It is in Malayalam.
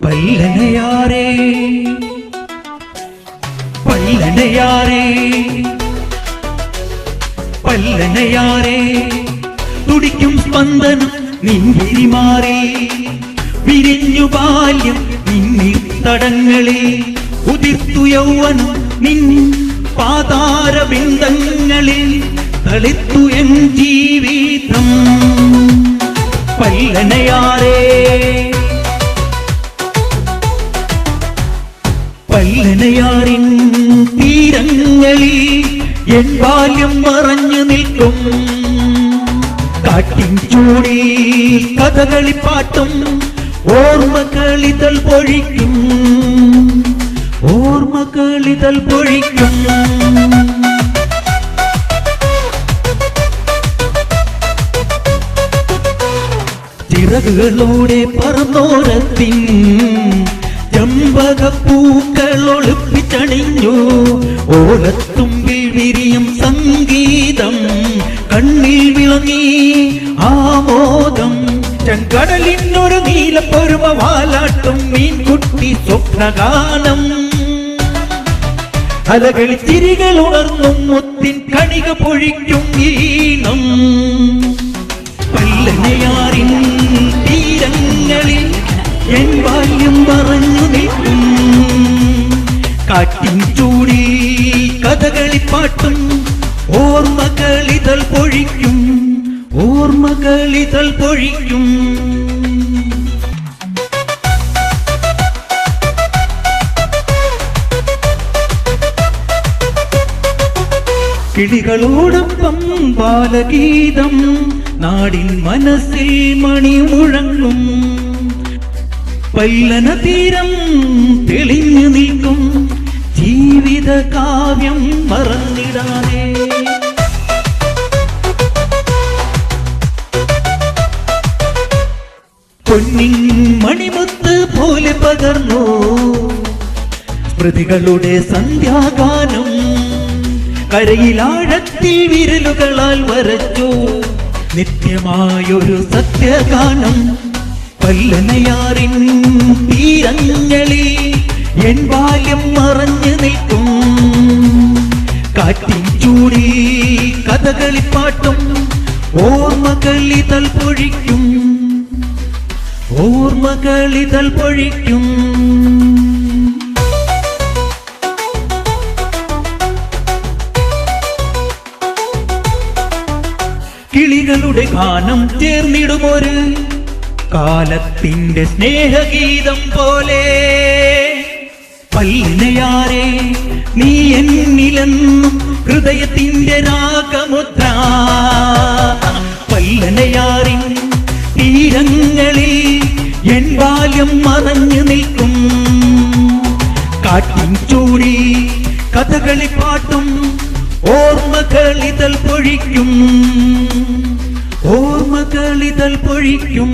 പല്ലനയാരേ പല്ലനയാരേ പല്ലനയാരേ തുടിക്കും സ്പന്ദനം നിൻവിരിമാറേ വിരിഞ്ഞു ബാല്യം നിന്നിൽ തടങ്ങളെ ഉതിർത്തു യൗവനം നിൻ പാതാരബിന്ദങ്ങളിൽ തളിത്തു എൻ ജീവിതം. പല്ലനയാരേ പല്ലനയാറിൻ തീരങ്ങളിൽ എൻ ബാല്യം മറഞ്ഞു നിൽക്കും. കാട്ടിൻ ചൂടി കഥകളിപ്പാട്ടും ഓർമ്മകളിതൾ പൊഴിക്കും. ഓർമ്മകളിതൾ പൊഴിക്കും. ചിറകുകളോടെ പറന്നോരത്തിൻ ചെമ്പകപ്പൂക്കൾ ഒളിപ്പിച്ചണിഞ്ഞു ഓലത്തുമ്പിൽ വിരിയും സംഗീതം കണ്ണിൽ വിളങ്ങി. ആമോദം ചെങ്കടലിനൊരു നീലപ്പൊരുമ വാലാട്ടും മീൻകുട്ടി സ്വപ്നഗാനം. അലകളിൽ തിരികൾ ഉണർന്നും മുത്തിൻ കണിക പൊഴിക്കും ഈണം. പല്ലനയാറിൻ തീരങ്ങളിൽ എൻ ബാല്യം പറഞ്ഞു നിൽക്കും. കാട്ടിൻ ചൂടി കഥകളിപ്പാട്ടും ഓർമ്മകളിതൾ പൊഴിക്കും. ഓർമ്മകളിതൾ പൊഴിക്കും. കിളികളോടൊപ്പം ബാലഗീതം നാടിൻ മനസ്സിൽ മണി മുഴങ്ങും. പല്ലന തീരം തെളിഞ്ഞു നിൽക്കും. ജീവിത കാവ്യം മറന്നിടാതെ പൊന്നിൻ മണിമുത്ത് പോലെ പകർന്നു. സ്മൃതികളുടെ സന്ധ്യാഗാനം കരയിലാഴത്തിൽ വിരലുകളാൽ വരച്ചു. നിത്യമായൊരു സത്യഗാനം പല്ലനയാറിൻ തീരങ്ങളിൽ എൻ ബാല്യം മറഞ്ഞു നിൽക്കും. കാറ്റിൻ ചൂടി കഥകളിപ്പാട്ടും ഓർമ്മകളിതൾ പൊഴിക്കും. ഓർമ്മകളിതൾ പൊഴിക്കും. കിളികളുടെ ഗാനം ചേർന്നിടുമൊരു? കാലത്തിന്റെ സ്നേഹഗീതം പോലെ പല്ലിനയാരെ നീ എന്നിലെന്നും ഹൃദയത്തിന്റെ രാഗമുദ്ര. പല്ലനയാറിൻ തീരങ്ങളിൽ എൻ ബാല്യം മറഞ്ഞു നിൽക്കും. കാട്ടിൻ ചൂടി കഥകളിപ്പാട്ടും ഓർമ്മകളിതൽ പൊഴിക്കും. ഓർമ്മകളിതൽ പൊഴിക്കും.